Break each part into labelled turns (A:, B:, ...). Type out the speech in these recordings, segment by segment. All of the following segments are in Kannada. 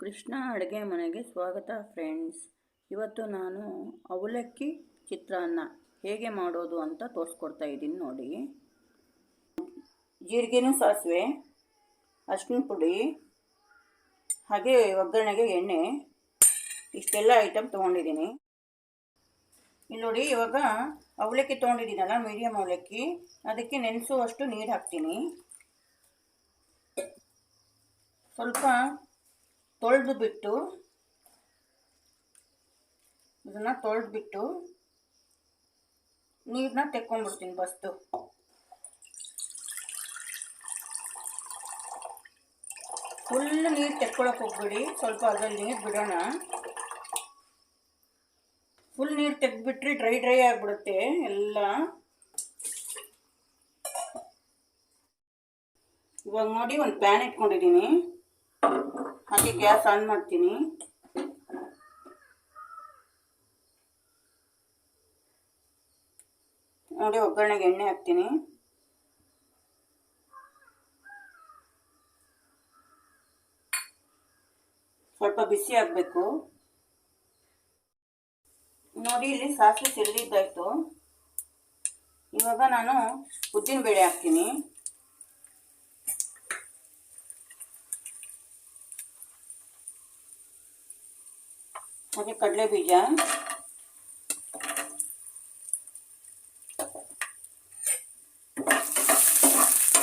A: ಕೃಷ್ಣ ಅಡುಗೆ ಮನೆಗೆ ಸ್ವಾಗತ ಫ್ರೆಂಡ್ಸ್ ಇವತ್ತು ನಾನು ಅವಲಕ್ಕಿ ಚಿತ್ರಾನ್ನ ಹೇಗೆ ಮಾಡೋದು ಅಂತ ತೋರಿಸ್ಕೊಡ್ತಾ ಇದ್ದೀನಿ ನೋಡಿ. ಜೀರಿಗೆನೂ ಸಾಸಿವೆ ಅರ್ಶಿನ ಪುಡಿ, ಹಾಗೆ ಒಗ್ಗರಣೆಗೆ ಎಣ್ಣೆ, ಇಷ್ಟೆಲ್ಲ ಐಟಮ್ ತೊಗೊಂಡಿದ್ದೀನಿ. ಇಲ್ಲಿ ನೋಡಿ, ಇವಾಗ ಅವಲಕ್ಕಿ ತೊಗೊಂಡಿದ್ದೀನಲ್ಲ ಮೀಡಿಯಮ್ ಅವಲಕ್ಕಿ. ಅದಕ್ಕೆ ನೆನೆಸುವಷ್ಟು ನೀರು ಹಾಕ್ತೀನಿ. ಸ್ವಲ್ಪ ತೊಳೆದು ಬಿಟ್ಟು ಇದನ್ನು ತೊಳೆದು ಬಿಟ್ಟು ನೀರನ್ನ ತೆಕ್ಕೊಂಡ್ಬಿಡ್ತೀನಿ ಬಸ್ತು ಫುಲ್ ನೀರು ತೆಕ್ಕೊಳಕ್ಕೆ ಹೋಗ್ಬಿಡಿ, ಸ್ವಲ್ಪ ಅದರಲ್ಲಿ ನೀರು ಬಿಡೋಣ. ಫುಲ್ ನೀರು ತೆಗೆದ್ಬಿಟ್ರೆ ಡ್ರೈ ಡ್ರೈ ಆಗಿಬಿಡುತ್ತೆ ಎಲ್ಲ. ಇವಾಗ ನೋಡಿ ಒಂದು ಪ್ಯಾನ್ ಇಟ್ಕೊಂಡಿದ್ದೀನಿ. ಹಾಗೆ ಗ್ಯಾಸ್ ಆನ್ ಮಾಡ್ತೀನಿ. ನೋಡಿ ಒಗ್ಗರಣೆಗೆ ಎಣ್ಣೆ ಹಾಕ್ತೀನಿ. ಸ್ವಲ್ಪ ಬಿಸಿ ಆಗಬೇಕು. ನೋಡಿ ಇಲ್ಲಿ ಸಾಸಿವೆ ಸಿಡಿದಿದ್ದಾಯ್ತು ಇವಾಗ ನಾನು ಉದ್ದಿನ ಬೇಳೆ ಹಾಕ್ತೀನಿ. ಹಾಗೆ ಕಡಲೆ ಬೀಜ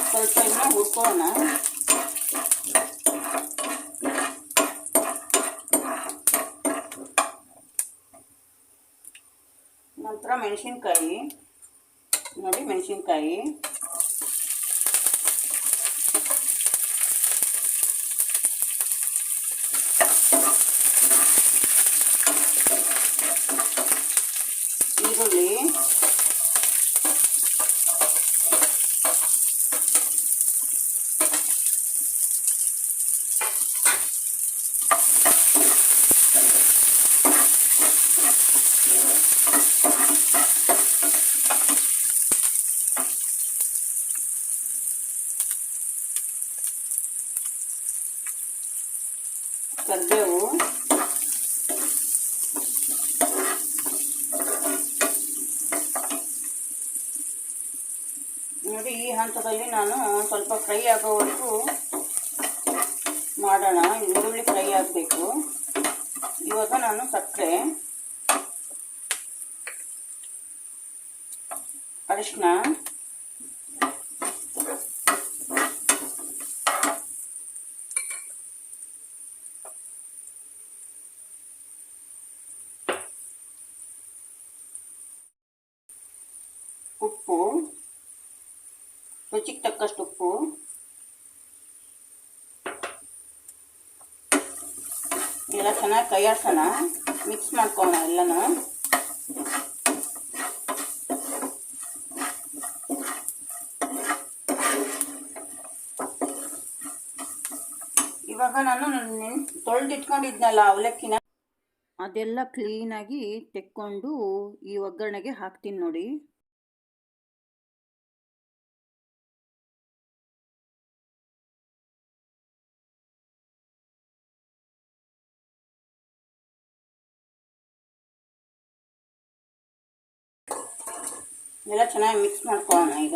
A: ಸ್ವಲ್ಪ ಇದನ್ನ ಹುರ್ಕೋಣ ನಂತರ ಮೆಣಸಿನ್ಕಾಯಿ ನೋಡಿ ಮೆಣಸಿನ್ಕಾಯಿ ಈರುಳ್ಳಿ ಕರಿಬೇವು ನೋಡಿ, ಈ ಹಂತದಲ್ಲಿ ನಾನು ಸ್ವಲ್ಪ ಫ್ರೈ ಆಗೋವರೆಗೂ ಮಾಡೋಣ. ಈರುಳ್ಳಿ ಫ್ರೈ ಆಗಬೇಕು. ಇವಾಗ ನಾನು ಸಕ್ಕರೆ ಅರಿಶಿನ ಉಪ್ಪು ರುಚಿಗೆ ತಕ್ಕಷ್ಟು ಉಪ್ಪು. ಎಲ್ಲ ಚೆನ್ನಾಗಿ ಕೈಯಾಡ್ಸೋಣ ಮಿಕ್ಸ್ ಮಾಡ್ಕೋಣ ಎಲ್ಲನೂ. ಇವಾಗ ನಾನು ತೊಳೆದಿಟ್ಕೊಂಡಿದ್ನಲ್ಲ ಅವಲಕ್ಕಿನ. ಅದೆಲ್ಲ ಕ್ಲೀನಾಗಿ ತೆಕ್ಕೊಂಡು ಈ ಒಗ್ಗರಣೆಗೆ ಹಾಕ್ತೀನಿ ನೋಡಿ. ಎಲ್ಲ ಚೆನ್ನಾಗಿ ಮಿಕ್ಸ್ ಮಾಡ್ಕೊಳ್ಳೋಣ ಈಗ.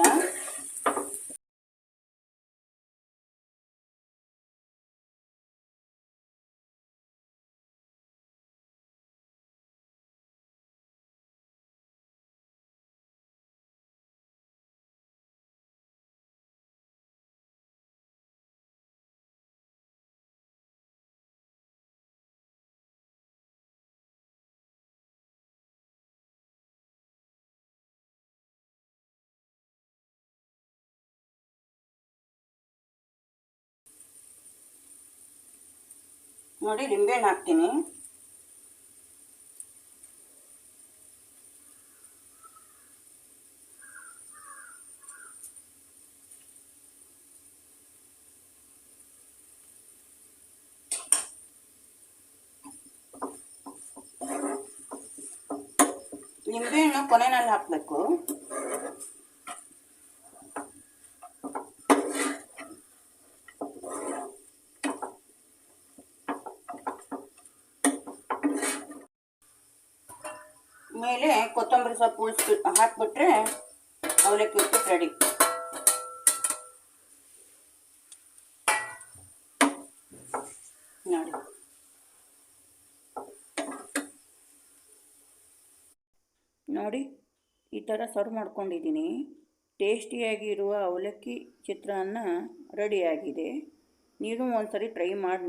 A: ನೋಡಿ ಲಿಂಬೆಹಣ್ಣು ಹಾಕ್ತೀನಿ ನಿಂಬೆಹಣ್ಣು ಕೊನೆಯಲ್ಲಿ ಹಾಕಬೇಕು ಮೇಲೆ ಕೊತ್ತಂಬರಿ ಸೊಪ್ಪು ಉಳಿಸ್ಬಿ ಹಾಕಿಬಿಟ್ರೆ ಅವಲಕ್ಕಿ ಉಪ್ಪಿಟ್ಟು ರೆಡಿ ನೋಡಿ. ನೋಡಿ, ಈ ಥರ ಸರ್ವ್ ಮಾಡ್ಕೊಂಡಿದ್ದೀನಿ. ಟೇಸ್ಟಿಯಾಗಿರುವ ಅವಲಕ್ಕಿ ಚಿತ್ರಾನ್ನ ರೆಡಿಯಾಗಿದೆ ನೀವು ಒಂದ್ಸರಿ ಟ್ರೈ ಮಾಡಿ